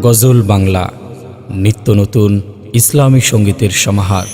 গজল বাংলা, নিত্য নতুন ইসলামী সঙ্গীতের সমাহার।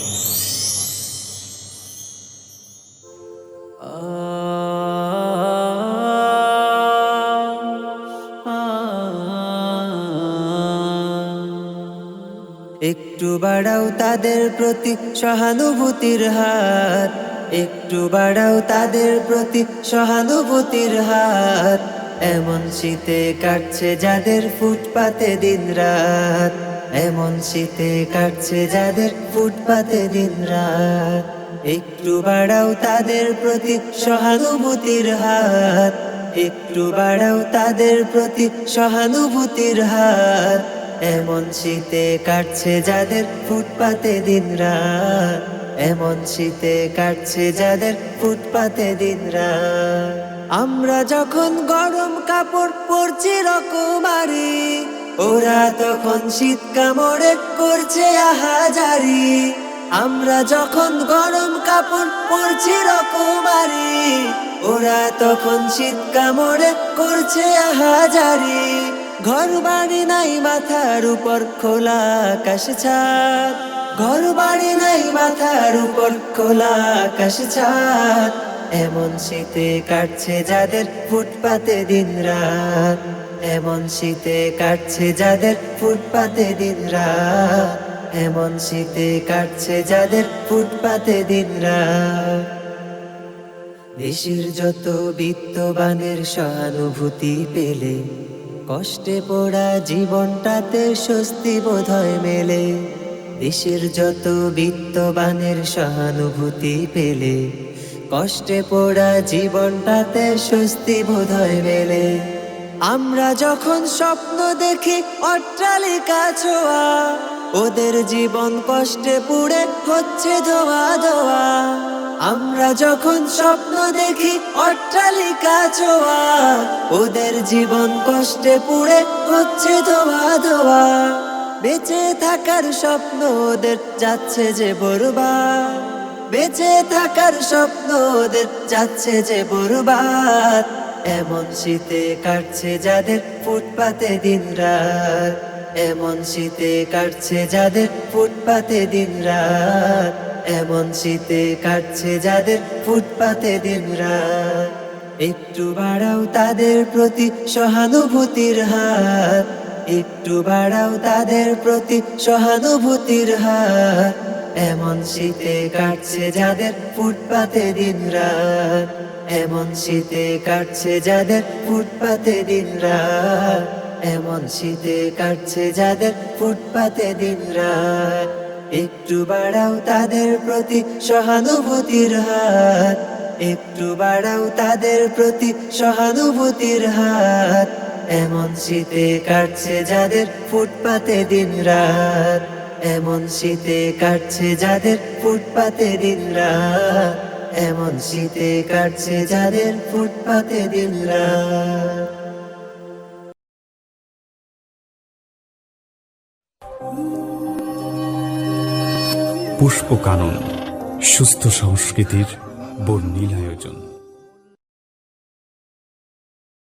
একটু বাড়াও তাদের প্রতি সহানুভূতির হাত। একটু বাড়াও তাদের প্রতি সহানুভূতির হাত। এমন শীতে কাটছে যাদের ফুটপাতে দিন রাত এমন শীতে কাটছে যাদের ফুটপাতে দিন রাত একটু বাড়াও তাদের প্রতি সহানুভূতির হাত। একটু বাড়াও তাদের প্রতি সহানুভূতির হাত। এমন শীতে কাটছে যাদের ফুটপাতে দিন রাত এমন শীতে কাটছে যাদের ফুটপাতে দিন রাত। আমরা যখন গরম কাপড় পরছি রকমারি, ওরা তখন শীত কামড়ে করছে আহাজারি। আমরা যখন গরম কাপড় পরছি রকমারি, ওরা তখন শীত কামড়ে করছে আহাজারি। ঘর বাড়ি নাই, মাথার উপর খোলা আকাশ ছাদ ঘর বাড়ি নাই, মাথার উপর খোলা আকাশ ছাদ। এমন শীতে কাটছে যাদের ফুটপাতে দিন রাত। এমন শীতে কাটছে যাদের ফুটপাতে দিন রাত। এমন শীতে কাটছে যাদের ফুটপাতে দিন রাত। দেশের যত বিত্তবানের সহানুভূতি পেলে, কষ্টে পড়া জীবনটাতে স্বস্তি বোধ হয় মেলে। দেশের যত বিত্তবানের সহানুভূতি পেলে, কষ্টে পড়া জীবনটাতে স্বস্তি বোধ হয় মেলে। আমরা যখন স্বপ্ন দেখি অট্টালিকা ছোঁয়া, ওদের জীবন কষ্টে পুড়ে হচ্ছে ধোয়া ধোয়া। আমরা যখন স্বপ্ন দেখি অট্টালিকা ছোঁয়া, ওদের জীবন কষ্টে পুড়ে হচ্ছে ধোয়া ধোয়া। বেঁচে থাকার স্বপ্ন ওদের যাচ্ছে যে বরবাদ। বেঁচে থাকার স্বপ্ন ওদের যাচ্ছে যে বরবাদ। এমন শীতে কাটছে যাদের ফুটপাতে দিন রাত এমন শীতে কাটছে যাদের ফুটপাতে দিন রাত এমন শীতে কাটছে যাদের ফুটপাতে দিন রাত একটু বাড়াও তাদের প্রতি সহানুভূতির হাত। একটু বাড়াও তাদের প্রতি সহানুভূতির হাত এমন শীতে কাটছে যাদের ফুটপাতে দিন রাত। এমন শীতে কাটছে যাদের ফুটপাতে দিন রাত। এমন শীতে কাটছে যাদের ফুটপাতে দিন রাত। একটু বাড়াও তাদের প্রতি সহানুভূতির হাত। একটু বাড়াও তাদের প্রতি সহানুভূতির হাত। এমন শীতে কাটছে যাদের ফুটপাতে দিন রাত। এমন শীতে কাটছে যাদের ফুটপাতে দিন রাত। এমন শীতে কাটছে যাদের ফুটপাতে দিন রাত। পুষ্পকানন, সুস্থ সংস্কৃতির বর্ণিল আয়োজন।